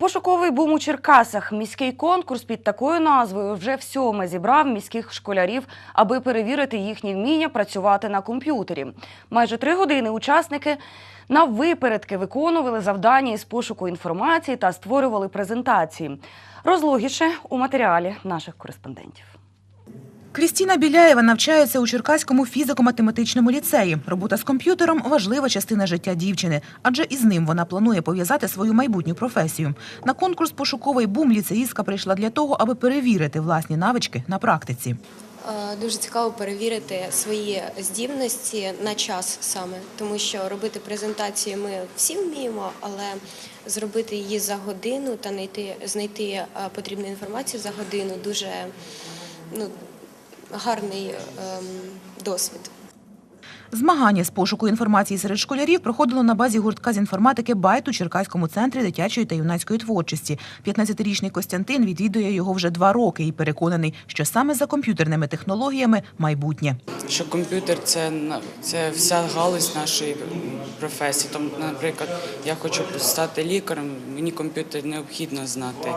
Пошуковий бум у Черкасах. Міський конкурс під такою назвою вже всьоме зібрав міських школярів, аби перевірити їхні вміння працювати на комп'ютері. Майже три години учасники на випередки виконували завдання із пошуку інформації та створювали презентації. Розлогіше у матеріалі наших кореспондентів. Крістіна Біляєва навчається у Черкаському фізико-математичному ліцеї. Робота з комп'ютером важлива частина життя дівчини, адже із ним вона планує пов'язати свою майбутню професію. На конкурс пошуковий бум ліцеїстка прийшла для того, аби перевірити власні навички на практиці. Е, Дуже цікаво перевірити свої здібності на час саме, тому що робити презентацію ми всі вміємо, але зробити її за годину та знайти, знайти е, потрібну інформацію за годину дуже ну, гарний ем, досвід. Змагання з пошуку інформації серед школярів проходило на базі гуртка з інформатики «Байт» у Черкаському центрі дитячої та юнацької творчості. 15-річний Костянтин відвідує його вже два роки і переконаний, що саме за комп'ютерними технологіями майбутнє. що комп'ютер це на- це вся галузь нашої професії. Тому, наприклад, я хочу стати лікарем, мені комп'ютер необхідно знати.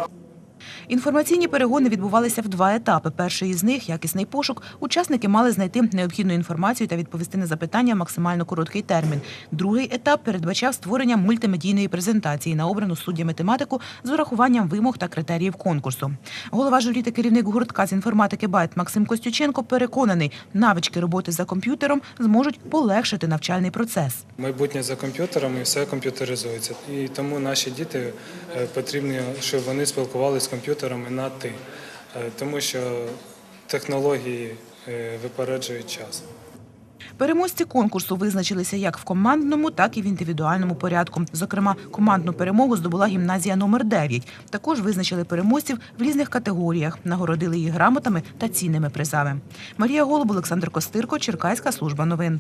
Інформаційні перегони відбувалися в два етапи. Перший із них якісний пошук. Учасники мали знайти необхідну інформацію та відповісти на запитання в максимально короткий термін. Другий етап передбачав створення мультимедійної презентації на обрану суддями тематику з урахуванням вимог та критеріїв конкурсу. Голова журі та керівник гуртка з інформатики Байт Максим Костюченко переконаний, навички роботи за комп'ютером зможуть полегшити навчальний процес. Майбутнє за комп'ютером і все комп'ютеризується. І тому наші діти е, потрібно, щоб вони спілкувалися комп'ютерами на ти, Е, тому що технології е, випереджують час. Переможці конкурсу визначилися як в командному, так і в індивідуальному порядку. Зокрема, командну перемогу здобула гімназія номер 9 Також визначили переможців в різних категоріях, нагородили їх грамотами та цінними призами. Марія Голуб, Олександр Костирко, Черкаська служба новин.